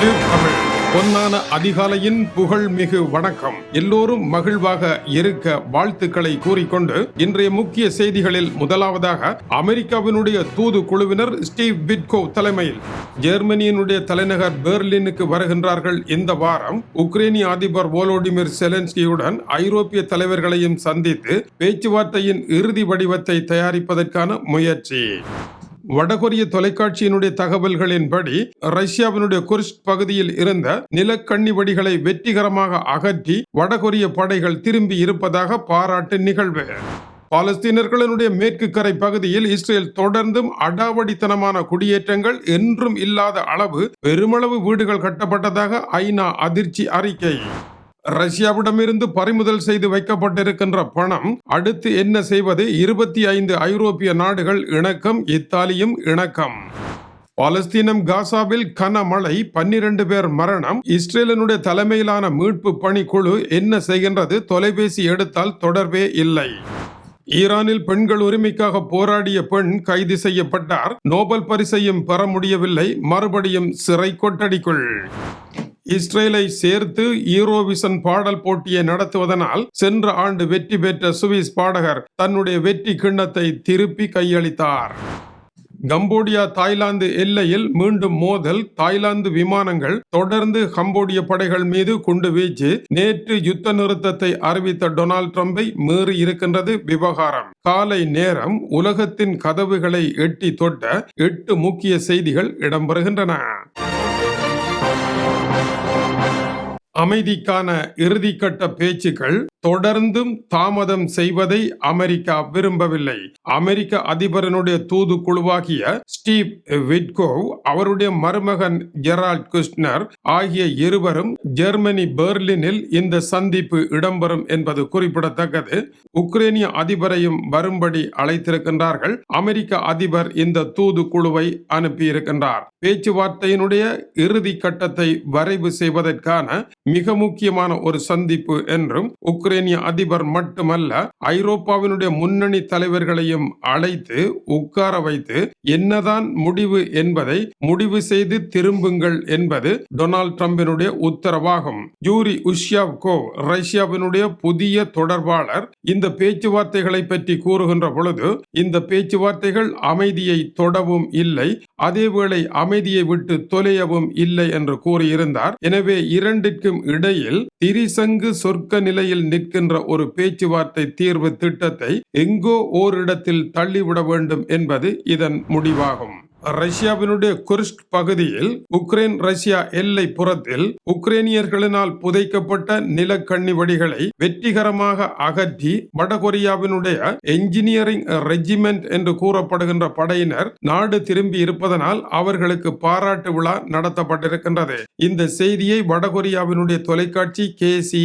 Tube Tamil. பொன்னான அதிகாலையின் புகழ்மிகு வணக்கம். எல்லோரும் மகிழ்வாக இருக்க வாழ்த்துக்களை கூறிக்கொண்டு இன்றைய முக்கிய செய்திகளில் முதலாவதாக அமெரிக்காவினுடைய தூது குழுவினர் ஸ்டீவ் பிட்கோ தலைமையில் ஜெர்மனியினுடைய தலைநகர் பெர்லினுக்கு வருகின்றார்கள். இந்த வாரம் உக்ரைனிய அதிபர் வோலோடிமிர் செலன்ஸ்கியுடன் ஐரோப்பிய தலைவர்களையும் சந்தித்து பேச்சுவார்த்தையின் இறுதி வடிவத்தை தயாரிப்பதற்கான முயற்சி. வடகொரிய தொலைக்காட்சியினுடைய தகவல்களின்படி ரஷ்யாவினுடைய குர்ஸ்க் பகுதியில் இருந்த நிலக்கண்ணி வெடிகளை வெற்றிகரமாக அகற்றி வடகொரிய படைகள் திரும்பி இருப்பதாக பாராட்டு நிகழ்வு. பாலஸ்தீனர்களினுடைய மேற்கு கரை பகுதியில் இஸ்ரேல் தொடர்ந்தும் அடாவடித்தனமான குடியேற்றங்கள் என்றும் இல்லாத அளவு பெருமளவு வீடுகள் கட்டப்பட்டதாக ஐநா அதிர்ச்சி அறிக்கை. ரஷ்யாவிடமிருந்து பறிமுதல் செய்து வைக்கப்பட்டிருக்கின்ற பணம் அடுத்து என்ன செய்வது? இருபத்தி ஐந்து ஐரோப்பிய நாடுகள் இணக்கம் இத்தாலியும் இணக்கம். பாலஸ்தீனம் காசாவில் கனமழை பன்னிரண்டு பேர் மரணம். இஸ்ரேலினுடைய தலைமையிலான மீட்பு பணிக்குழு என்ன செய்கின்றது? தொலைபேசி எடுத்தால் தொடர்பே இல்லை. ஈரானில் பெண்கள் உரிமைக்காக போராடிய பெண் கைது செய்யப்பட்டார். நோபல் பரிசையும் பெற முடியவில்லை. மறுபடியும் சிறை கொட்டடிக்குள். இஸ்ரேலை சேர்த்து ஈரோவிசன் பாடல் போட்டியை நடத்துவதனால் சென்ற ஆண்டு வெற்றி பெற்ற சுவிஸ் பாடகர் தன்னுடைய வெற்றி கிண்ணத்தை திருப்பி கையளித்தார். கம்போடியா தாய்லாந்து எல்லையில் மீண்டும் மோதல் தாய்லாந்து விமானங்கள் தொடர்ந்து கம்போடிய படைகள் மீது குண்டு வீச்சு நேற்று யுத்த நிறுத்தத்தை அறிவித்த டொனால்ட் ட்ரம்பை மீறி இருக்கின்றது விவகாரம். காலை நேரம் உலகத்தின் கதவுகளை எட்டி தொட்ட எட்டு முக்கிய செய்திகள் இடம்பெறுகின்றன. அமைதிக்கான இறுதிக்கட்ட பேச்சுக்கள் தொடர்ந்தும் தாமதம் செய்வதை அமெரிக்கா விரும்பவில்லை. அமெரிக்க அதிபரனுடைய தூது குழுவாகிய ஸ்டீவ் விட்கோவ் அவருடைய மருமகன் ஜெரால்ட் கிருஷ்ணர் ஆகிய இருவரும் ஜெர்மனி பெர்லினில் இந்த சந்திப்பு இடம்பெறும் என்பது குறிப்பிடத்தக்கது. உக்ரைனிய அதிபரையும் வரும்படி அழைத்திருக்கின்றார்கள். அமெரிக்க அதிபர் இந்த தூது குழுவை அனுப்பியிருக்கின்றார். பேச்சுவார்த்தையினுடைய இறுதி கட்டத்தை வரைவு செய்வதற்கான மிக முக்கியமான ஒரு சந்திப்பு என்றும் உக்ரைனிய அதிபர் மட்டுமல்ல ஐரோப்பாவினுடைய முன்னணி தலைவர்களையும் அழைத்து உட்கார வைத்து என்னதான் முடிவு என்பதை முடிவு செய்து திரும்புங்கள் என்பது டொனால்ட் ட்ரம்பினுடைய உத்தரவாகும். ஜூரி உஷ்யாவ்கோ ரஷ்யாவினுடைய புதிய தொடர்பாளர் இந்த பேச்சுவார்த்தைகளை பற்றி கூறுகின்ற பொழுது இந்த பேச்சுவார்த்தைகள் அமைதியை தொடவும் இல்லை அதேவேளை அமைதியை விட்டு தொலையவும் இல்லை என்று கூறியிருந்தார். எனவே இரண்டிற்கும் இடையில் திரிசங்கு சொர்க்க நிலையில் நிற்கின்ற ஒரு பேச்சுவார்த்தை தீர்வு திட்டத்தை எங்கோ ஓரிடத்தில் தள்ளிவிட வேண்டும் என்பது இதன் முடிவாகும். ரஷ்யாவினுடைய குர்ஸ்க் பகுதியில் உக்ரைன் ரஷ்யா எல்லை புறத்தில் உக்ரைனியர்களினால் புதைக்கப்பட்ட நிலக்கண்ணி வடிகளை வெற்றிகரமாக அகற்றி வடகொரியாவினுடைய என்ஜினியரிங் ரெஜிமெண்ட் என்று கூறப்படுகின்ற படையினர் நாடு திரும்பி இருப்பதனால் அவர்களுக்கு பாராட்டு விழா நடத்தப்பட்டிருக்கின்றது. இந்த செய்தியை வடகொரியாவினுடைய தொலைக்காட்சி கே சி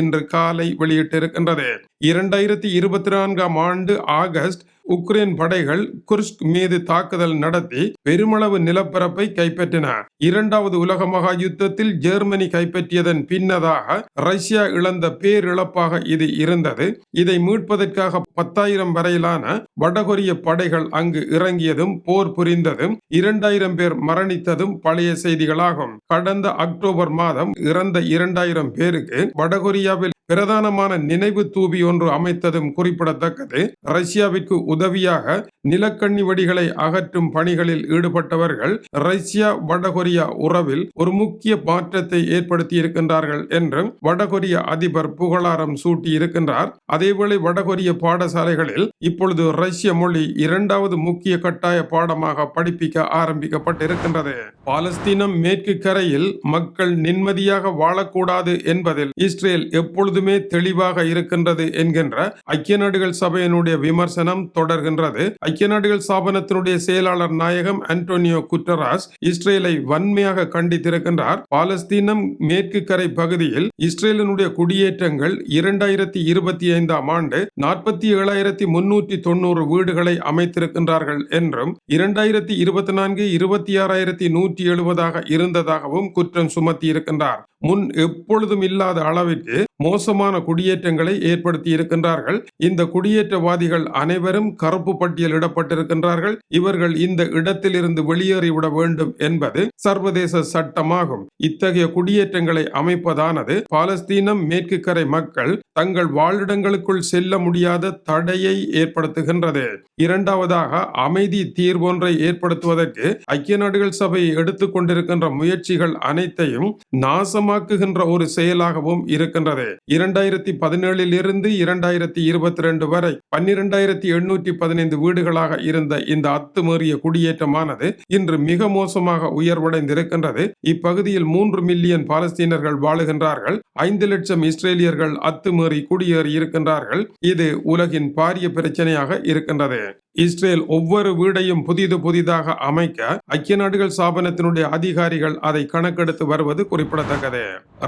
இன்று காலை வெளியிட்டிருக்கின்றது. இரண்டாயிரத்தி இருபத்தி நான்காம் ஆண்டு ஆகஸ்ட் உக்ரைன் படைகள் குர்ஸ்க் மீது தாக்குதல் நடத்தி பெருமளவு நிலப்பரப்பை கைப்பற்றின. இரண்டாவது உலக மகா யுத்தத்தில் ஜெர்மனி கைப்பற்றியதன் பின்னதாக ரஷ்யா இழந்த பேரிழப்பாக இது இருந்தது. இதை மீட்பதற்காக பத்தாயிரம் வரையிலான வடகொரிய படைகள் அங்கு இறங்கியதும் போர் புரிந்ததும் இரண்டாயிரம் பேர் மரணித்ததும் பழைய செய்திகளாகும். கடந்த அக்டோபர் மாதம் இறந்த இரண்டாயிரம் பேருக்கு வடகொரியாவில் பிரதானமான நினைவு தூபி ஒன்று அமைத்ததும் குறிப்பிடத்தக்கது. ரஷ்யாவிற்கு உதவியாக நிலக்கண்ணி வெடிகளை அகற்றும் பணிகளில் ஈடுபட்டவர்கள் ரஷ்யா வடகொரியா உறவில் ஒரு முக்கிய மாற்றத்தை ஏற்படுத்தி இருக்கின்றார்கள் என்றும் வடகொரிய அதிபர் புகழாரம் சூட்டி இருக்கின்றார் அதேவேளை வடகொரிய பாடசாலைகளில் இப்பொழுது ரஷ்ய மொழி இரண்டாவது முக்கிய கட்டாய பாடமாக படிப்பிக்க ஆரம்பிக்கப்பட்டிருக்கின்றது. பாலஸ்தீனம் மேற்கு கரையில் மக்கள் நிம்மதியாக வாழக்கூடாது என்பதில் இஸ்ரேல் எப்பொழுது எப்பொழுதுமே தெளிவாக இருக்கின்றது என்கின்ற ஐக்கிய நாடுகள் சபையினுடைய விமர்சனம் தொடர்கின்றது. ஐக்கிய நாடுகள் ஸ்தாபனத்தினுடைய செயலாளர் நாயகம் அன்டோனியோ குட்டராஸ் இஸ்ரேலை வன்மையாக கண்டித்திருக்கின்றார். பாலஸ்தீனம் மேற்கு கரை பகுதியில் இஸ்ரேலினுடைய குடியேற்றங்கள் இரண்டாயிரத்தி இருபத்தி ஐந்தாம் ஆண்டு நாற்பத்தி ஏழாயிரத்தி முன்னூற்றி தொண்ணூறு வீடுகளை அமைத்திருக்கின்றார்கள் என்றும் இரண்டாயிரத்தி இருபத்தி நான்கு இருபத்தி ஆறாயிரத்தி நூற்றி எழுபதாக இருந்ததாகவும் குற்றம் சுமத்தி இருக்கின்றார் முன் எப்பொழுதும் இல்லாத அளவிற்கு மோசமான குடியேற்றங்களை ஏற்படுத்தி இருக்கின்றார்கள். இந்த குடியேற்றவாதிகள் அனைவரும் கருப்பு பட்டியலிடப்பட்டிருக்கின்றார்கள் இவர்கள் இந்த இடத்திலிருந்து வெளியேறிவிட வேண்டும் என்பது சர்வதேச சட்டமாகும். இத்தகைய குடியேற்றங்களை அமைப்பதானது பாலஸ்தீனம் மேற்கு கரை மக்கள் தங்கள் வாழிடங்களுக்குள் செல்ல முடியாத தடையை ஏற்படுத்துகின்றது. இரண்டாவதாக அமைதி தீர்வொன்றை ஏற்படுத்துவதற்கு ஐக்கிய நாடுகள் சபை எடுத்துக்கொண்டிருக்கின்ற முயற்சிகள் அனைத்தையும் நாசமாக்குகின்ற ஒரு செயலாகவும் இருக்கின்றது. இரண்டாயிரத்தி பதினேழில் இருந்து இரண்டாயிரத்தி இருபத்தி ரெண்டு வரை பன்னிரெண்டாயிரத்தி எண்ணூற்றி பதினைந்து வீடுகளாக இருந்த இந்த அத்துமீறிய குடியேற்றமானது இன்று மிக மோசமாக உயர்வடைந்திருக்கின்றது. இப்பகுதியில் மூன்று மில்லியன் பாலஸ்தீனர்கள் வாழுகின்றார்கள். ஐந்து லட்சம் இஸ்ரேலியர்கள் அத்துமீறி குடியேறி இருக்கின்றார்கள் இது உலகின் பாரிய பிரச்சனையாக இருக்கின்றது. pick இஸ்ரேல் ஒவ்வொரு வீடையும் புதிது புதிதாக அமைக்க ஐக்கிய நாடுகள் ஸ்தாபனத்தினுடைய அதிகாரிகள் அதை கணக்கெடுத்து வருவது குறிப்பிடத்தக்கது.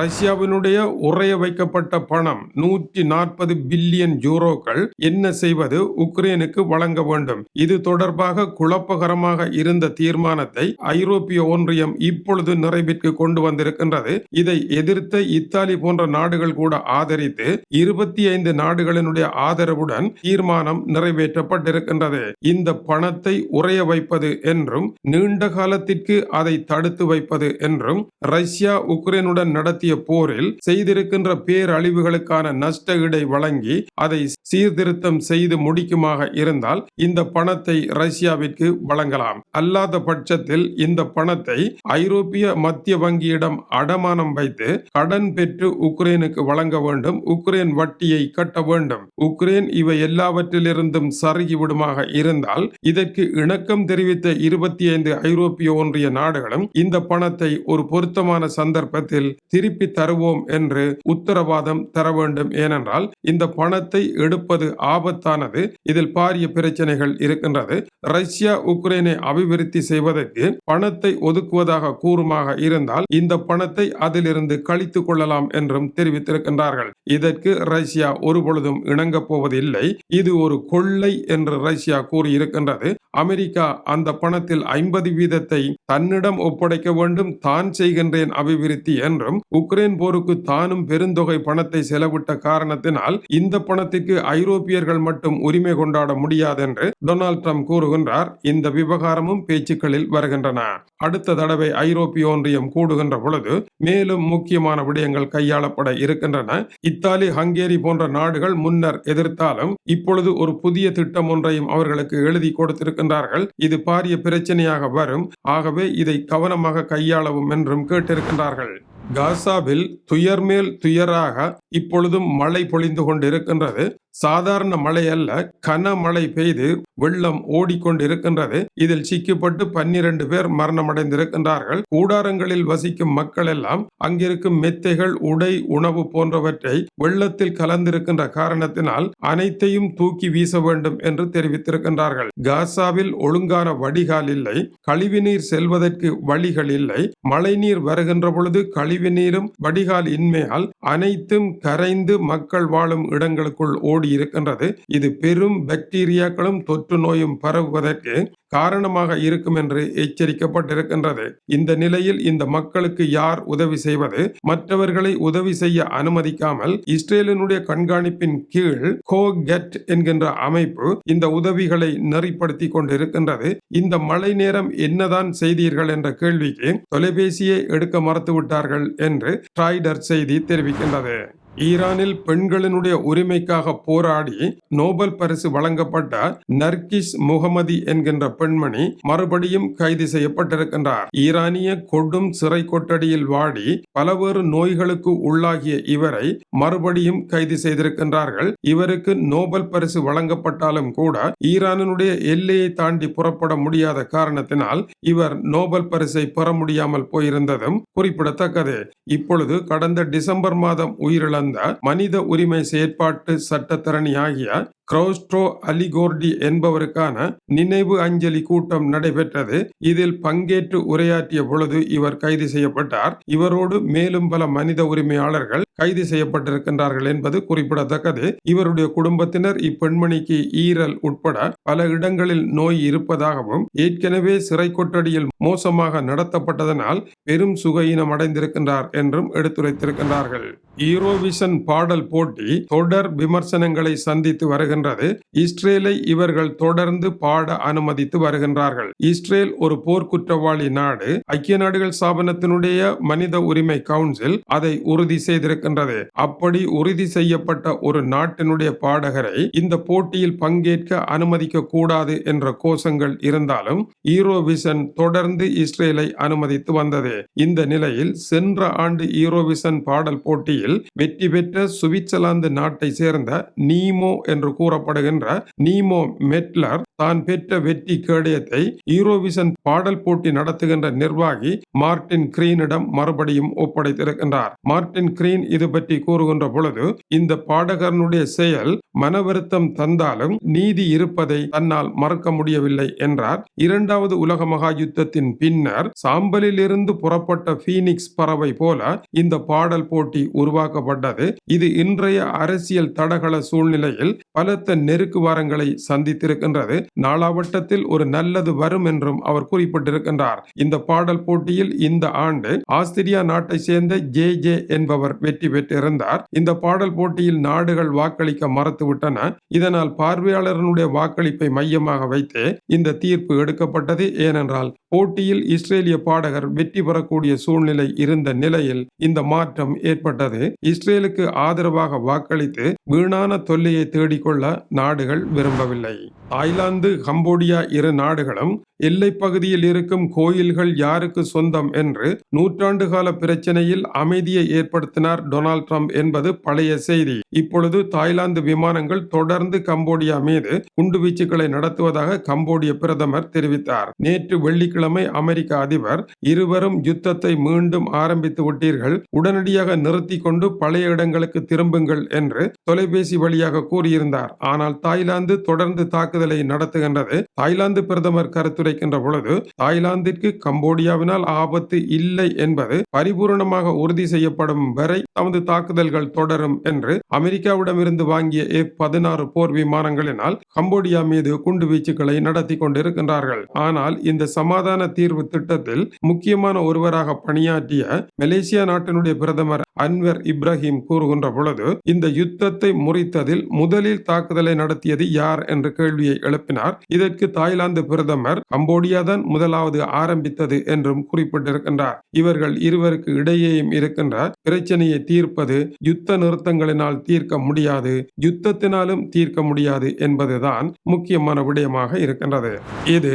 ரஷ்யாவினுடைய உறைய வைக்கப்பட்ட பணம் நூற்றி நாற்பது பில்லியன் யூரோக்கள். என்ன செய்வது? உக்ரைனுக்கு வழங்க வேண்டும். இது தொடர்பாக குழப்பகரமாக இருந்த தீர்மானத்தை ஐரோப்பிய ஒன்றியம் இப்பொழுது நிறைவிற்கு கொண்டு வந்திருக்கின்றது. இதை எதிர்த்த இத்தாலி போன்ற நாடுகள் கூட ஆதரித்து இருபத்தி ஐந்து நாடுகளினுடைய ஆதரவுடன் தீர்மானம் நிறைவேற்றப்பட்டிருக்கின்றது. கூடாது இந்த பணத்தை உறைய வைப்பது என்றும் நீண்ட காலத்திற்கு அதை தடுத்து வைப்பது என்றும் ரஷ்யா உக்ரைனுடன் நடத்திய போரில் செய்திருக்கின்ற பேரழிவுகளுக்கான நஷ்ட இடை வழங்கி அதை சீர்திருத்தம் செய்து முடிக்குமாக இருந்தால் இந்த பணத்தை ரஷ்யாவிற்கு வழங்கலாம். அல்லாத பட்சத்தில் இந்த பணத்தை ஐரோப்பிய மத்திய வங்கியிடம் அடமானம் வைத்து கடன் பெற்று உக்ரைனுக்கு வழங்க வேண்டும். உக்ரைன் வட்டியை கட்ட வேண்டும். உக்ரைன் இவை எல்லாவற்றிலிருந்தும் சருகிவிடுமாக இருந்தால் இதற்கு இணக்கம் தெரிவித்த இருபத்தி ஐந்து ஐரோப்பிய ஒன்றிய நாடுகளும் இந்த பணத்தை ஒரு பொருத்தமான சந்தர்ப்பத்தில் திருப்பி தருவோம் என்று உத்தரவாதம் தர வேண்டும். ஏனென்றால் இந்த பணத்தை எடுப்பது ஆபத்தானது. இதில் பாரிய பிரச்சனைகள் இருக்கின்றது. ரஷ்யா உக்ரைனை அபிவிருத்தி செய்வதற்கு பணத்தை ஒதுக்குவதாக கூறுமாக இருந்தால் இந்த பணத்தை அதிலிருந்து கழித்துக் கொள்ளலாம் என்றும் தெரிவித்திருக்கின்றார்கள். இதற்கு ரஷ்யா ஒருபொழுதும் இணங்கப் போவதில்லை. இது ஒரு கொள்ளை என்று ரஷ்யா ரஷ்யா கூறியிருக்கின்றது. அமெரிக்கா அந்த பணத்தில் ஐம்பது வீதத்தை தன்னிடம் ஒப்படைக்க வேண்டும் தான் செய்கின்றேன் அபிவிருத்தி என்றும் உக்ரைன் போருக்கு தானும் பெருந்தொகை பணத்தை செலவிட்ட காரணத்தினால் இந்த பணத்திற்கு ஐரோப்பியர்கள் மட்டும் உரிமை கொண்டாட முடியாது என்று டொனால்ட் ட்ரம்ப் கூறுகின்றார். இந்த விவகாரமும் பேச்சுக்களில் வருகின்றன. அடுத்த தடவை ஐரோப்பிய ஒன்றியம் கூடுகின்ற பொழுது மேலும் முக்கியமான விடயங்கள் கையாளப்பட இருக்கின்றன. இத்தாலி ஹங்கேரி போன்ற நாடுகள் முன்னர் எதிர்த்தாலும் இப்பொழுது ஒரு புதிய திட்டம் ஒன்றையும் அவர்களுக்கு எழுதி கொடுத்திருக்கின்றார்கள். இது பாரிய பிரச்சனையாக வரும். ஆகவே இதை கவனமாக கையாளவும் என்றும் கேட்டிருக்கின்றார்கள். காசாவில் துயர் மேல் துயராக இப்பொழுதும் மழை பொழிந்து கொண்டிருக்கின்றது. சாதாரண மழை அல்ல கனமழை பெய்து வெள்ளம் ஓடிக்கொண்டிருக்கின்றது. இதில் சிக்கப்பட்டு பன்னிரண்டு பேர் மரணமடைந்திருக்கின்றார்கள். கூடாரங்களில் வசிக்கும் மக்கள் எல்லாம் அங்கிருக்கும் மெத்தைகள் உடை உணவு போன்றவற்றை வெள்ளத்தில் கலந்திருக்கின்ற காரணத்தினால் அனைத்தையும் தூக்கி வீச வேண்டும் என்று தெரிவித்திருக்கின்றார்கள். காசாவில் ஒழுங்கான வடிகால் இல்லை. கழிவுநீர் செல்வதற்கு வழிகள் இல்லை. மழைநீர் வருகின்ற பொழுது கழிவுநீரும் வடிகால் இன்மையால் அனைத்தும் கரைந்து மக்கள் வாழும் இடங்களுக்குள் ஓடி இருக்கின்றது. இது பெரும் பாக்டீரியாக்களும் தொற்று நோயும் பரவுவதற்கு காரணமாக இருக்கும் என்று எச்சரிக்கப்பட்டிருக்கின்றது. இந்த நிலையில் இந்த மக்களுக்கு யார் உதவி செய்வது? மற்றவர்களை உதவி செய்ய அனுமதிக்காமல் இஸ்ரேலினுடைய கண்காணிப்பின் கீழ் கோ கெட் என்கின்ற அமைப்பு இந்த உதவிகளை நெறிப்படுத்தி கொண்டிருக்கின்றது. இந்த மழை நேரம் என்னதான் செய்தீர்கள் என்ற கேள்விக்கு தொலைபேசியை எடுக்க மறுத்துவிட்டார்கள் என்று ட்ராய்டர் செய்தி தெரிவிக்கின்றது. ஈரானில் பெண்களினுடைய உரிமைக்காக போராடி நோபல் பரிசு வழங்கப்பட்ட நர்கிஸ் முகமதி என்கின்ற பெண்மணி மறுபடியும் கைது செய்யப்பட்டிருக்கின்றார். ஈரானிய கொடும் சிறை கொட்டடியில் வாடி பலவேறு நோய்களுக்கு உள்ளாகிய இவரை மறுபடியும் கைது செய்திருக்கின்றார்கள். இவருக்கு நோபல் பரிசு வழங்கப்பட்டாலும் கூட ஈரானினுடைய எல்லையை தாண்டி புறப்பட முடியாத காரணத்தினால் இவர் நோபல் பரிசை பெற முடியாமல் போயிருந்ததும் குறிப்பிடத்தக்கது. இப்பொழுது கடந்த டிசம்பர் மாதம் உயிரிழந்த மனித உரிமை செயற்பாட்டு சட்டத்தரணி ஆகிய கிரௌஸ்ட்ரோ அலிகோர்டி என்பவருக்கான நினைவு அஞ்சலி கூட்டம் நடைபெற்றது. இதில் பங்கேற்று உரையாற்றிய பொழுது இவர் கைது செய்யப்பட்டார். இவரோடு மேலும் பல மனித உரிமையாளர்கள் கைது செய்யப்பட்டிருக்கின்றார்கள் என்பது குறிப்பிடத்தக்கது. இவருடைய குடும்பத்தினர் இப்பெண்மணிக்கு ஈரல் உட்பட பல இடங்களில் நோய் இருப்பதாகவும் ஏற்கனவே சிறை கொட்டடியில் மோசமாக நடத்தப்பட்டதனால் பெரும் சுகையினம் அடைந்திருக்கின்றார் என்றும் எடுத்துரைத்திருக்கின்றார்கள். ஈரோவிஷன் பாடல் போட்டி தொடர் விமர்சனங்களை சந்தித்து வருகிறது. வருகின்றது. இஸ்ரேலை இவர்கள் தொடர்ந்து பாட அனுமதித்து வருகின்றார்கள். இஸ்ரேல் ஒரு போர்க்குற்றவாளி நாடு. ஐக்கிய நாடுகள் ஸ்தாபனத்தினுடைய மனித உரிமை கவுன்சில் அதை உறுதி செய்திருக்கின்றது. அப்படி உறுதி செய்யப்பட்ட ஒரு நாட்டினுடைய பாடகரை இந்த போட்டியில் பங்கேற்க அனுமதிக்க கூடாது என்ற கோஷங்கள் இருந்தாலும் ஈரோவிஷன் தொடர்ந்து இஸ்ரேலை அனுமதித்து வந்தது. இந்த நிலையில் சென்ற ஆண்டு ஈரோவிஷன் பாடல் போட்டியில் வெற்றி பெற்ற சுவிட்சர்லாந்து நாட்டை சேர்ந்த நீமோ என்று கூறப்படுகின்ற நீமோ மெட்லர் தான் பெற்ற வெற்றி கேடயத்தை ஈரோவிஷன் பாடல் போட்டி நடத்துகின்ற நிர்வாகி மார்டின் கிரீனிடம் மறுபடியும் ஒப்படைத்திருக்கின்றார். மார்டின் கிரீன் இது பற்றி கூறுகின்ற பொழுது இந்த பாடகரனுடைய செயல் மன வருத்தம் தந்தாலும் நீதி இருப்பதை தன்னால் மறக்க முடியவில்லை என்றார். இரண்டாவது உலக மகா யுத்தத்தின் பின்னர் சாம்பலிலிருந்து புறப்பட்ட பீனிக்ஸ் பறவை போல இந்த பாடல் போட்டி உருவாக்கப்பட்டது. இது இன்றைய அரசியல் தடகள சூழ்நிலையில் பலத்த நெருக்குவாரங்களை சந்தித்திருக்கின்றது. நாளாவட்டத்தில் ஒரு நல்லது வரும் என்றும் அவர் குறிப்பிட்டிருக்கின்றார். இந்த பாடல் போட்டியில் இந்த ஆண்டு ஆஸ்திரியா நாட்டை சேர்ந்த ஜே ஜே என்பவர் வெற்றி பெற்றிருந்தார். இந்த பாடல் போட்டியில் நாடுகள் வாக்களிக்க விட்டன இதனால் பார்வையாளர்களுடைய வாக்களிப்பை மையமாக வைத்தே இந்த தீர்ப்பு எடுக்கப்பட்டது. ஏனென்றால் போட்டியில் இஸ்ரேலிய பாடகர் வெற்றி பெறக்கூடிய சூழ்நிலை இருந்த நிலையில் இந்த மாற்றம் ஏற்பட்டது. இஸ்ரேலுக்கு ஆதரவாக வாக்களித்து வீணான தொல்லையை தேடிக்கொள்ள நாடுகள் விரும்பவில்லை. தாய்லாந்து கம்போடியா இரு நாடுகளும் எல்லை பகுதியில் இருக்கும் கோயில்கள் யாருக்கு சொந்தம் என்று நூற்றாண்டு கால பிரச்சனையில் அமைதியை ஏற்படுத்தினார் டொனால்ட் ட்ரம்ப் என்பது பழைய செய்தி. இப்பொழுது தாய்லாந்து விமானங்கள் தொடர்ந்து கம்போடியா மீது குண்டுவீச்சுகளை நடத்துவதாக கம்போடிய பிரதமர் தெரிவித்தார். நேற்று வெள்ளிக்கிழமை அமெரிக்க அதிபர் இருவரும் யுத்தத்தை மீண்டும் ஆரம்பித்து விட்டீர்கள். உடனடியாக நிறுத்தி கொண்டு பழைய இடங்களுக்கு திரும்புங்கள் என்று தொலைபேசி வழியாக கூறியிருந்தார். ஆனால் தாய்லாந்து தொடர்ந்து தாக்குதலை நடத்துகின்றது. தாய்லாந்து பிரதமர் கருத்துரைக்கின்ற பொழுது தாய்லாந்திற்கு கம்போடியாவினால் ஆபத்து இல்லை என்பது பரிபூர்ணமாக உறுதி செய்யப்படும் வரை தமது தாக்குதல்கள் தொடரும் என்று அமெரிக்காவிடமிருந்து வாங்கிய ஏ பதினாறு போர் விமானங்களினால் கம்போடியா மீது குண்டு வீச்சுக்களை நடத்தி கொண்டிருக்கின்றார்கள். ஆனால் இந்த சமாதான சமாதான தீர்வு திட்டத்தில் முக்கியமான ஒருவராக பணியாற்றிய மலேசியா நாட்டினுடைய பிரதமர் அன்வர் இப்ராஹிம் கூறுகின்ற பொழுது இந்த யுத்தத்தை முறித்ததில் முதலில் தாக்குதலை நடத்தியது யார் என்ற கேள்வியை எழுப்பினார். இதற்கு தாய்லாந்து பிரதமர் கம்போடியா தான் முதலாவது ஆரம்பித்தது என்றும் குறிப்பிட்டிருக்கின்றார். இவர்கள் இருவருக்கு இடையேயும் இருக்கின்ற பிரச்சனையை தீர்ப்பது யுத்த நிறுத்தங்களினால் தீர்க்க முடியாது யுத்தத்தினாலும் தீர்க்க முடியாது என்பதுதான் முக்கியமான விடயமாக இருக்கின்றது. இது